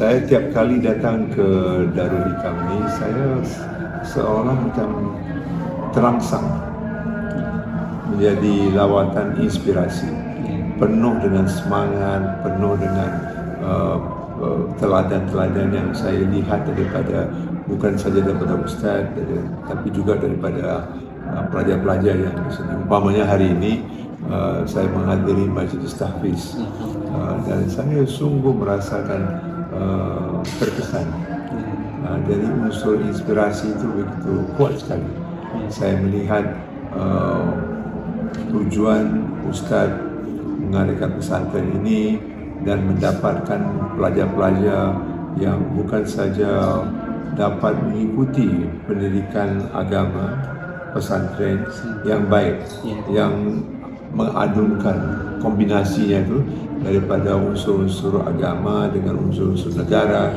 Saya tiap kali datang ke Darul Hikam ni, saya seolah macam terangsang menjadi lawatan inspirasi penuh dengan semangat, penuh dengan uh, uh, teladan-teladan yang saya lihat daripada bukan saja daripada ustaz tapi juga daripada uh, pelajar-pelajar yang di sini. Umpamanya hari ini uh, saya menghadiri majlis tahfiz. Uh, dan saya sungguh merasakan uh, terkesan. Uh, dari unsur inspirasi itu begitu kuat sekali. Saya melihat uh, tujuan ustaz mengadakan pesantren ini dan mendapatkan pelajar-pelajar yang bukan saja dapat mengikuti pendidikan agama pesantren yang baik yang mengadunkan kombinasinya itu daripada unsur-unsur agama dengan unsur-unsur negara